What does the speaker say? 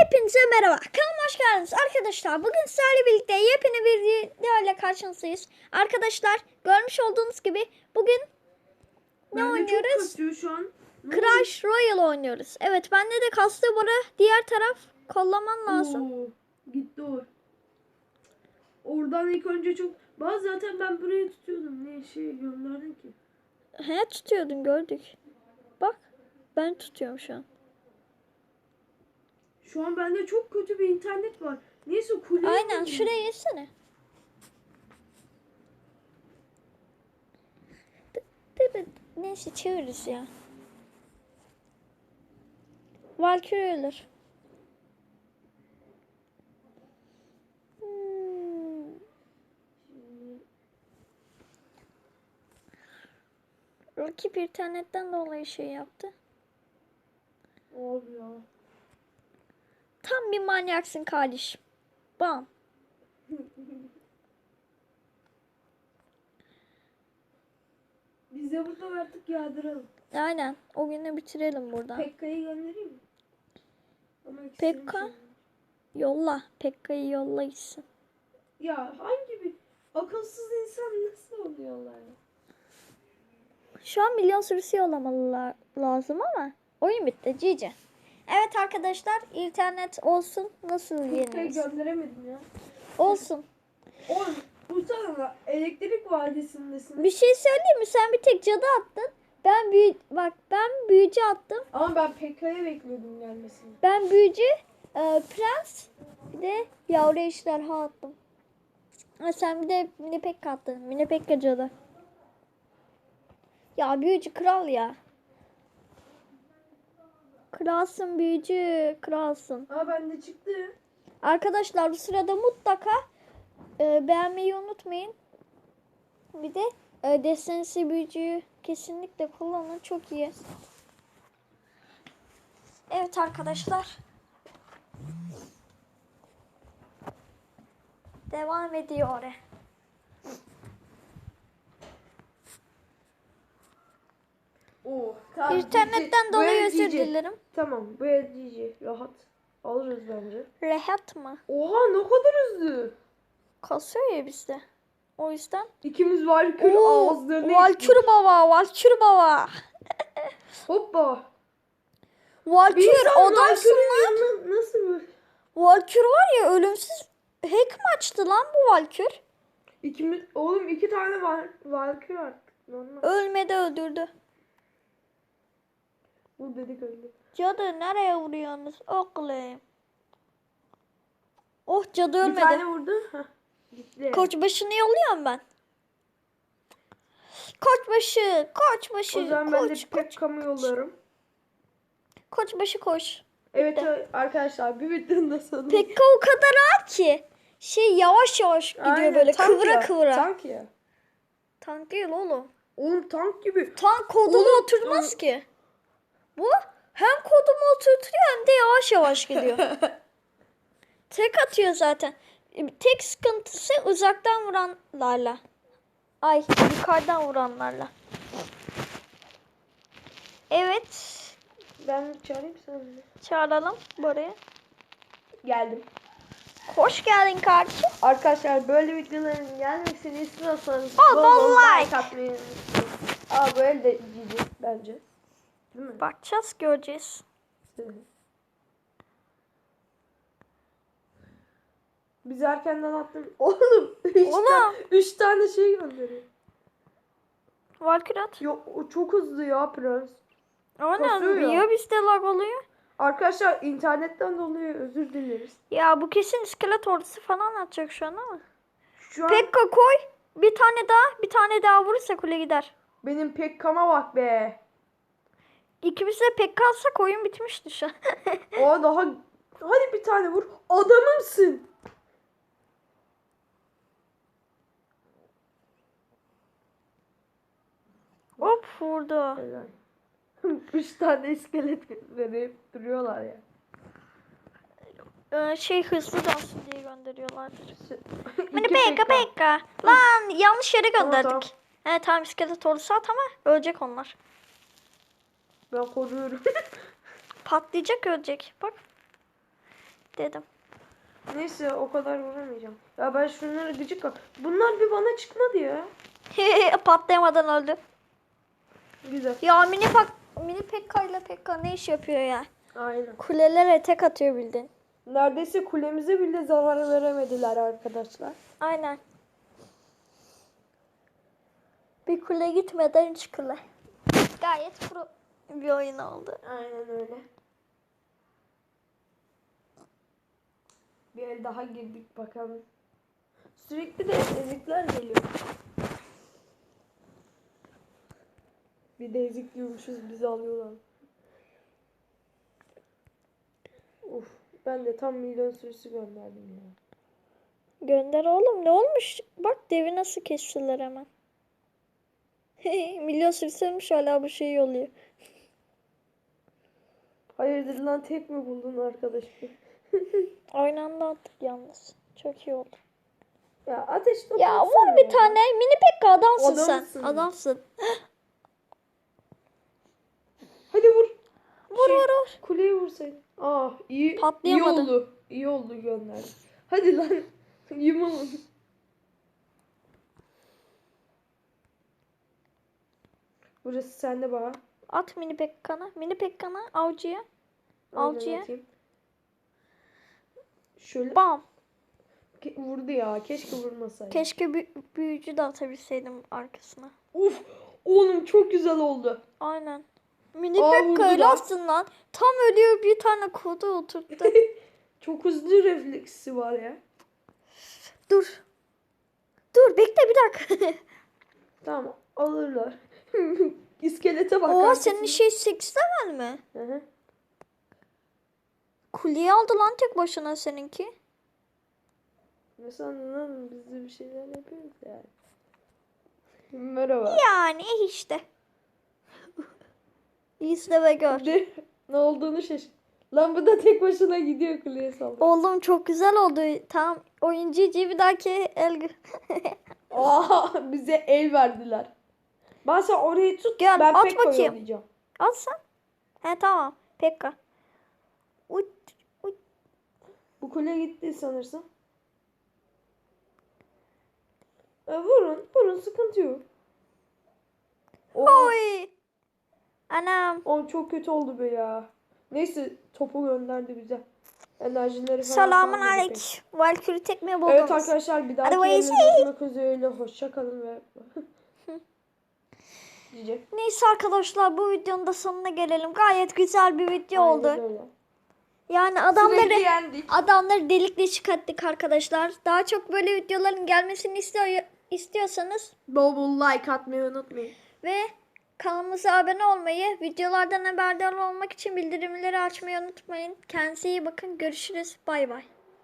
Hepinize merhaba. Kanalıma hoş geldiniz. Arkadaşlar bugün sizlerle birlikte yepyeni bir video ile karşınızdayız. Arkadaşlar görmüş olduğunuz gibi bugün ne Bende oynuyoruz? Şu an. Ne Crash Royale oynuyoruz. Evet bende de kastı bara diğer taraf kollaman lazım. Oo, gitti o. Oradan ilk önce çok... Bazı zaten ben burayı tutuyordum. Ne şey gönderdin ki? He tutuyordun gördük. Bak ben tutuyorum şu an. Şu an bende çok kötü bir internet var. Neyse kuleye Aynen vurayım. şuraya geçsene. Neyse çeviririz ya. Valkyrie ölür. Hmm. Rakip internetten dolayı şey yaptı. Abi ya. Tam bir manyaksın kardeşim. Bam. Biz de burada artık yağdıralım. Aynen. O günü bitirelim buradan. Pekka'yı göndereyim mi? Ama Pekka? Yolla. Pekka'yı yolla gitsin. Ya hangi bir akılsız insan nasıl oluyorlar? Şu an milyon sürüsü yollamalılar lazım ama oyun bitti. Cici. Evet arkadaşlar internet olsun. Nasıl yeniriz? gönderemedim ya. Olsun. Oğlum bu sana elektrik vadisindesin. Bir şey söyleyeyim mi? Sen bir tek cadı attın. Ben büyü bak ben büyücü attım. Ama ben Pekka'ya bekliyordum gelmesini. Ben büyücü, e, prens bir de yavru ejderha attım. Ha, sen bir de mini pekka attın. Mini pekka cadı. Ya büyücü kral ya. Kralsın büyücü, kralsın. Aa bende çıktı. Arkadaşlar bu sırada mutlaka e, beğenmeyi unutmayın. Bir de e, destansı büyücüyü kesinlikle kullanın. Çok iyi. Evet arkadaşlar. Devam ediyor. Tamam, İnternetten dolayı Bu özür dilerim. Tamam bu GG. Rahat. Alırız bence. Rehat mı? Oha ne kadar hızlı. Kasıyor ya bizde. O yüzden. İkimiz Valkür ağızlarını Valkür baba, Valkür baba. Hoppa. Valkür adamsın lan. nasıl mı? Valkür var ya ölümsüz hack mi açtı lan bu Valkür? İkimiz, oğlum iki tane var. Valkür artık. Normal. Ölmedi öldürdü. Bu dedik öldü. Cadı nereye vuruyorsunuz oğlum? Oh cadı Bir ölmedi. tane vurdu. Heh. Gitti. Koçbaşını yolluyorum ben. Koçbaşı, koçbaşı, o zaman ben de koç, koç, Pekka'mı yollarım. koçbaşı koş. Evet arkadaşlar bir videonun sonunda. Pekka o kadar ağır ki. Şey yavaş yavaş gidiyor Aynen, böyle tank kıvıra ya, kıvıra. Tank. Tank ya. değil oğlum. Oğlum tank gibi. Tank Oğlum, oturmaz oğlum. ki. Bu hem kodumu oturtuyor hem de yavaş yavaş gidiyor. Tek atıyor zaten. Tek sıkıntısı uzaktan vuranlarla. Ay yukarıdan vuranlarla. Evet. Ben çağırayım sana. Çağıralım buraya. Geldim. Hoş geldin kardeşim. Arkadaşlar böyle videoların gelmesini istiyorsanız Bol bol like. atmayı unutmayın. Aa böyle de cici bence. Değil mi? Bakacağız göreceğiz. Biz erkenden attım. Oğlum. Üç, Oğlum. ta- üç tane şey gönderiyor. Valkyrat. Yo, o çok hızlı ya prens. O ne? Ya. Niye bizde lag oluyor? Arkadaşlar internetten dolayı özür dileriz. Ya bu kesin iskelet ordusu falan atacak şu an ama. Şu an Pekka koy. Bir tane daha, bir tane daha vurursa kule gider. benim Pekka'ma bak be. İkimiz de Pekka atsak oyun bitmişti şu an. O daha hadi bir tane vur. Adamımsın. Hop vurdu. Helal. Üç tane iskelet verip duruyorlar ya. Ee, şey hızlı dansın diye gönderiyorlardır. İki Beni Pekka Pekka. Lan yanlış yere Tamam, gönderdik. tamam. He tamam iskelet at ama ölecek onlar. Ben koruyorum. Patlayacak ölecek. Bak. dedim. Neyse o kadar vuramayacağım. Ya ben şunları gıcık kal. Bunlar bir bana çıkmadı ya. Patlayamadan öldü. Güzel. Ya mini pak mini Pekka ile Pekka ne iş yapıyor ya? Aynen. Kulelere tek atıyor bildin. Neredeyse kulemize bile zarar veremediler arkadaşlar. Aynen. Bir kule gitmeden üç kule. Gayet pro bir oyun oldu. Aynen öyle. Bir el daha girdik bakalım. Sürekli de ezikler geliyor. Bir de ezik diyormuşuz bizi alıyorlar. Uf, ben de tam milyon sürüsü gönderdim ya. Gönder oğlum ne olmuş? Bak devi nasıl kestiler hemen. Milyon sürüsürmüş hala bu şeyi oluyor. Hayırdır lan tek mi buldun arkadaş? Aynı anda attık yalnız. Çok iyi oldu. ya ateş topu Ya vur bir ya. tane. Mini Pekka adamsın, Adamsın. sen. Adamsın. Hadi vur. Vur Şey, vur vur. Kuleyi vursaydın. Ah iyi. iyi Patlayamadı. oldu. İyi oldu gönder. Hadi lan. Yumalım. Burası sende bana. At mini Pekka'na. Mini Pekka'na avcıya. Avcıya. Şöyle Bam. Ke- vurdu ya. Keşke vurmasaydı. Keşke bü- büyücü de atabilseydim arkasına. Uf. Oğlum çok güzel oldu. Aynen. Mini Aa, Pekka öyle lan. atsın lan. Tam ölüyor bir tane kodu oturttu. Çok hızlı refleksi var ya. Dur. Dur bekle bir dakika. Tamam alırlar. İskelete bak. Oo senin şey 8 level mi? Hı hı. Kuleyi aldı lan tek başına seninki. Ne sandın lan? Biz de bir şeyler yapıyoruz yani. Merhaba. Yani işte. İzle ve gör. Ne, ne olduğunu şaşır. Lan bu da tek başına gidiyor kuleye sallıyor. Oğlum çok güzel oldu. Tamam. Oyuncu bir dahaki el... Aa bize el verdiler. Ben sen orayı tut. Gel, ben at pek bakayım. oynayacağım. Al sen. He tamam. Pekka. Uç, uç. Bu kule gitti sanırsam. E, vurun, vurun sıkıntı yok. Oha, Oy. Anam. oğlum çok kötü oldu be ya. Neyse topu gönderdi bize. Enerjileri falan Selamun aleyküm. Valkyrie tekme buldunuz. Evet arkadaşlar bir dahaki bay yerine görüşmek üzere. Hoşça kalın ve diyecek. Neyse arkadaşlar bu videonun da sonuna gelelim. Gayet güzel bir video Aynen oldu. öyle. Yani adamları adamları delik deşik ettik arkadaşlar. Daha çok böyle videoların gelmesini istiyor istiyorsanız Bol bol like atmayı unutmayın. ve kanalımıza abone olmayı, videolardan haberdar olmak için bildirimleri açmayı unutmayın. Kendinize iyi bakın. Görüşürüz. Bay bay.